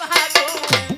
মাগো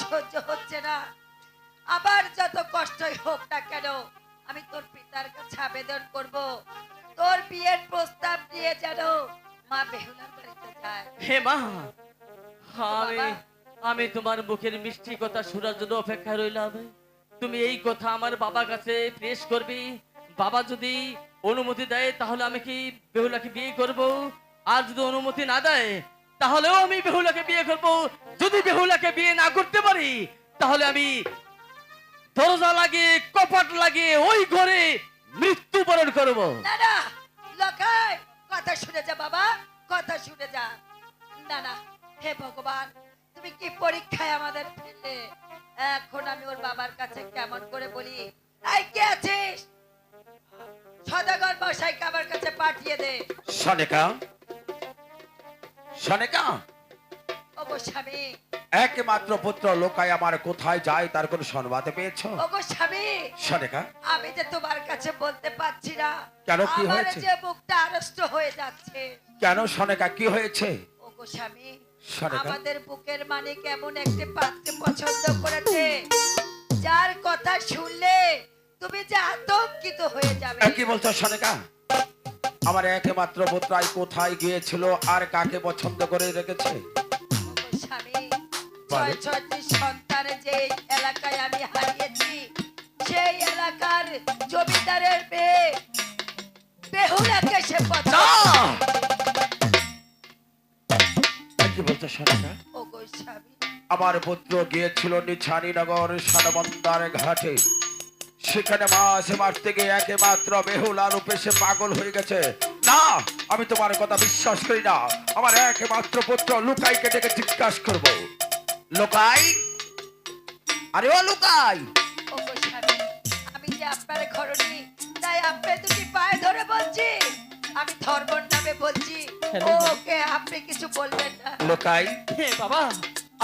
সহ্য হচ্ছে না। আবার যত কষ্টই হোক না কেন আমি তোর পিতার কাছে আবেদন করব। তোর বিয়ের প্রস্তাব দিয়ে যেন মা বেহুলার বাড়িতে যায়। হে মা! আমি আমি তোমার মুখের মিষ্টি কথা শোনার জন্য অপেক্ষা রইলাম। তুমি এই কথা আমার বাবার কাছে পেশ করবি। বাবা যদি অনুমতি দেয় তাহলে আমি কি বেহুলাকে বিয়ে করব? আর যদি অনুমতি না দেয় তাহলেও আমি বেহুলাকে বিয়ে করব। যদি বেহুলাকে বিয়ে না করতে পারি তাহলে আমি দরজা লাগিয়ে কপাট লাগিয়ে ওই ঘরে মৃত্যুবরণ করব। না না লখাই কথা শুনে যা বাবা কথা শুনে যা। না না হে ভগবান তুমি কি পরীক্ষায় আমাদের ফেলে এখন আমি ওর বাবার কাছে কেমন করে বলি এই কে আছিস? সদাগর মশাইকে আমার কাছে পাঠিয়ে দে। সনেকা সনেকা? ওগো স্বামী। একমাত্র পুত্র লোকায় আমার কোথায় যায় তার কোনো সংবাদ পেয়েছ? ওগো স্বামী। সনেকা? আমি যে তোমার কাছে বলতে পারছি না কেন, কি আমার হয়েছে? যে আড়ষ্ট হয়ে যাচ্ছে। কেন সনেকা কি হয়েছে? ওগো স্বামী সনেকা? আমাদের বুকের মানিক এমন একটি পাত্র পছন্দ করেছে যার কথা শুনলে তুমি যে আতঙ্কিত হয়ে যাবে। কি বলছো সনেকা? আমার একমাত্র পুত্রাই কোথায় গিয়েছিল আর কাকে পছন্দ করে রেখেছে? ওগো স্বামী বলো। ছয় ছয়টি সন্তানের যে এলাকায় আমি হারিয়েছি সেই এলাকার জমিদারের মেয়ে বেহুলাকে সে পছন্দ কি বলছো সোনাকা ওগো স্বামী। আমার পুত্র গিয়েছিল নিছানীনগর সানবন্দার ঘাটে। সেখানে মাছ মারতে গিয়ে একমাত্র বেহুলা রূপে সে পাগল হয়ে গেছে। না আমি তোমার কথা বিশ্বাস করি না। আমার একমাত্র পুত্র লুকাইকে ডেকে জিজ্ঞাসা করব। লুকাই? আরে ও লুকাই! ওগো আমি যে আপনার ঘরণী তাই আপনার দুটি পায়ে ধরে বলছি। আমি ধর্মর নামে বলছি। ওকে আপনি কিছু বলবেন না। লুকাই? হে বাবা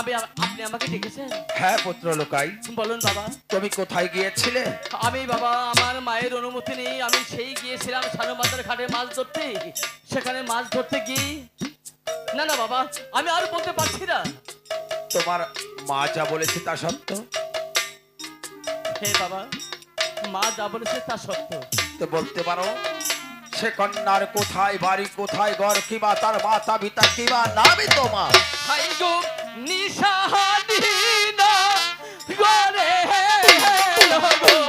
আমি আপনি আমাকে ডেকেছেন। হ্যাঁ পুত্র লুকাই বলুন বাবা। তুমি কোথায় গিয়েছিলে? আমি বাবা আমার মায়ের অনুমতি নেই। আমি সেই গিয়েছিলাম সানুমাতার ঘাটে মাছ ধরতে। সেখানে মাছ ধরতে গিয়ে না না বাবা আমি আর বলতে পারছি না। তোমার মা যা বলেছে তা সত্য? হে বাবা মা যা বলেছে তা সত্য। তো বলতে পারো সে কন্যার কোথায় বাড়ি কোথায় ঘর কিবা তার মাতা পিতা কিবা নামই তোমার। হাই গো নিশাহাদিনা গরে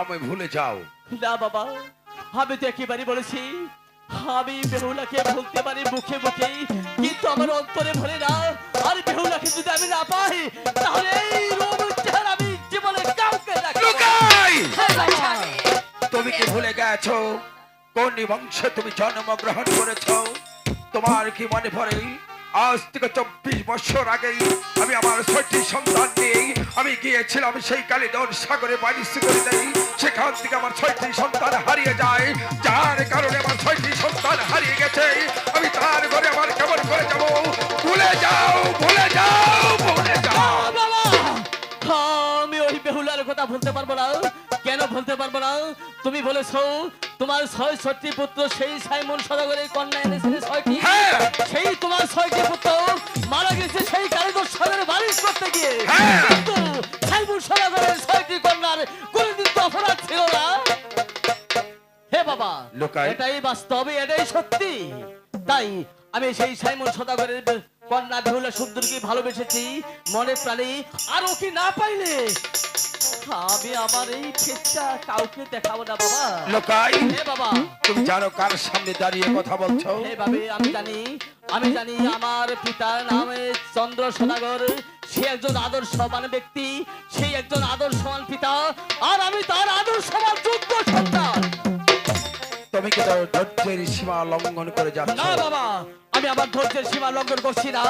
বেহুলার ভুলে যাও। না বাবা আমি তো একেবারে বলেছি আমি বেহুলাকে বলতে পারি মুখে মুখে কিন্তু আমার অন্তরে ভরে না। আর বেহুলাকে যদি আমি না পাই তাহলে এই আমি জীবনে কাউকে। লোকাই! স্বামী, তুমি কি ভুলে গেছো? কোন বংশে তুমি জন্মগ্রহণ করেছ? তোমার কি মনে পড়ে? আজ থেকে চব্বিশ বছর আগেই আমি আমার ছয়টি সন্তান নিয়েই আমি গিয়েছিলাম সেই কালীদর সাগরে বাণিজ্য করে সেখান থেকে আমার ছয়টি সন্তান হারিয়ে যায়। যার কারণে আমার ছয়টি সন্তান হারিয়ে গেছে। আমি তার ঘরে আমার কেমন করে যাব? ভুলে যাও ভুলে যাও ভুলে যাও। আমি ওই বেহুলার কথা ভুলতে পারব না। কেন ভুলতে পারব না? তুমি বলেছ তোমার ছয় ছয়টি পুত্র সেই সাইমন সদাগরের কন্যা এনেছিল ছয়টি। হ্যাঁ। সেই তোমার ছয়টি পুত্র মারা গেছে সেই কারিগর সাগরে বারিশ করতে গিয়ে। হ্যাঁ। কিন্তু সাইমন সদাগরের ছয়টি কন্যার কোনদিন তো অপরাধ ছিল না। হে বাবা এটাই বাস্তব এটাই সত্যি। তাই আমি সেই সাইমন সদাগরের কন্যা বেহুলা সুন্দরকে ভালোবেসেছি। মনে প্রাণে আরও কি না পাইলে আমি আমার এই ফেসটা কাউকে দেখাবো না বাবা। লোকাই হে বাবা। তুমি জানো কার সামনে দাঁড়িয়ে কথা বলছো? হে বাবে আমি জানি আমি জানি আমার পিতার নামে চন্দ্র সদাগর সে একজন আদর্শবান ব্যক্তি সেই একজন আদর্শবান পিতা আর আমি তার আদর্শ সমান যোগ্য সন্তান। তুমি কি তোর ধৈর্যের সীমা লঙ্ঘন করে যাচ্ছ? না বাবা আমি আমার ধৈর্যের সীমা লঙ্ঘন করছি না।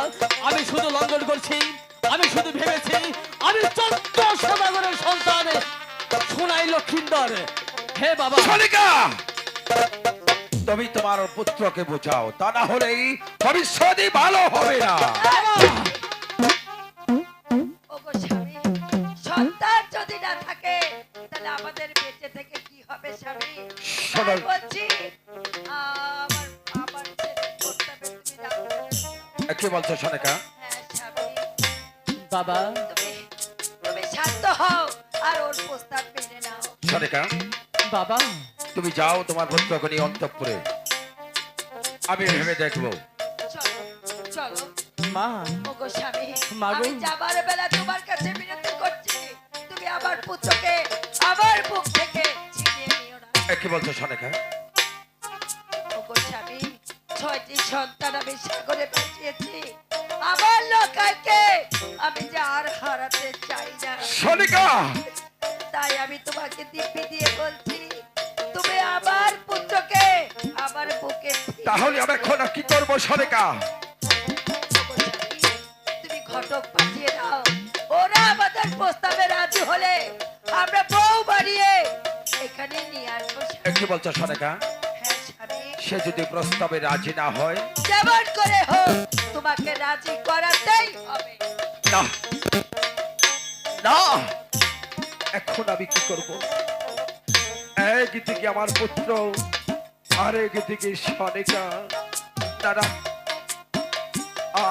আমি শুধু লঙ্ঘন করছি আমি শুধু ভেবেছি আমি চোদ্দ সদাগরের সন্তান সোনাই লক্ষিন্দর। হে বাবা। তুমি তোমার পুত্রকে বোঝাও তা না হলেই ভবিষ্যৎই ভালো হবে না। সন্তান যদি না থাকে তাহলে আমাদের বেঁচে থেকে কি হবে স্বামী? বলছি আমার আমার ছেলের প্রস্তাবে তুমি রাজি হলে- কি বলছো শালিকা স্বামী বাবা। তুমি তুমি শান্ত হও আর ওর প্রস্তাব মেনে নাও শালিকা বাবা। তুমি যাও তোমার পুত্রকে নিয়ে অন্তঃপুরে। আমি ভেবে দেখব। চলো চলো মা ওগো স্বামী আমি যাবার বেলা তোমার কাছে বিনতি করছি তুমি আমার পুত্রকে আমার বুক থেকে ছিনিয়ে নিও না কি বলছো শালিকা ওগো স্বামী ছয়টি সন্তান আমি সাগরে বাঁচিয়েছি। আমার লোকাইকে আমি যে আর হারাতে চাই না। শালিকা তাই আমি তোমাকে দিব্যি দিয়ে বলছি তুমি আমার পুত্রকে আমার বুকে তাহলে আমি এখন কি করব ওগো তুমি ঘটক পাঠিয়ে দাও। ওরা আমাদের প্রস্তাবে রাজি হলে আমরা বউ বাড়িয়ে এখানে নিয়ে আসব। কি বলছো স্বামী সে যদি প্রস্তাবে রাজি না হয় যেমন করে হোক তোমাকে রাজি করাতেই হবে। না না এখন আমি কি করব? একদিকে আমার পুত্র আর একদিকে সনিকা দাদা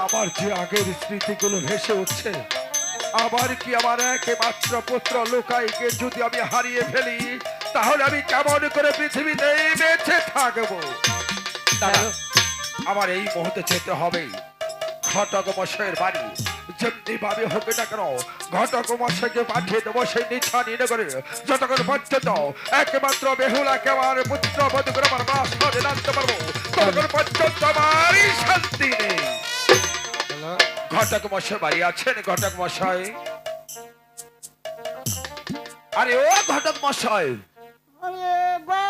আমার যে আগের স্মৃতিগুলো ভেসে উঠছে আবার কি আমার একমাত্র পুত্র লোকাইকে যদি আমি হারিয়ে ফেলি তাহলে আমি কেমন করে পৃথিবীতে বেঁচে থাকব? আমার এই মুহূর্তে যেতে হবে। ঘটক মশাইয়ের বাড়ি। যেমনি ভাবে হোক না কেন ঘটক মশাইকে পাঠিয়ে দেবো সেই নিছানি নগরে যতক্ষণ পর্যন্ত একমাত্র বেহুলাকে আমার পুত্র বধু করে আমার মা সহজে জানতে পারব ততক্ষণ পর্যন্ত আমারই শান্তি নেই। ঘটক মশাই বাড়ি আছেন ঘটক মশাই? আরে ও ঘটক মশাই! আরে বা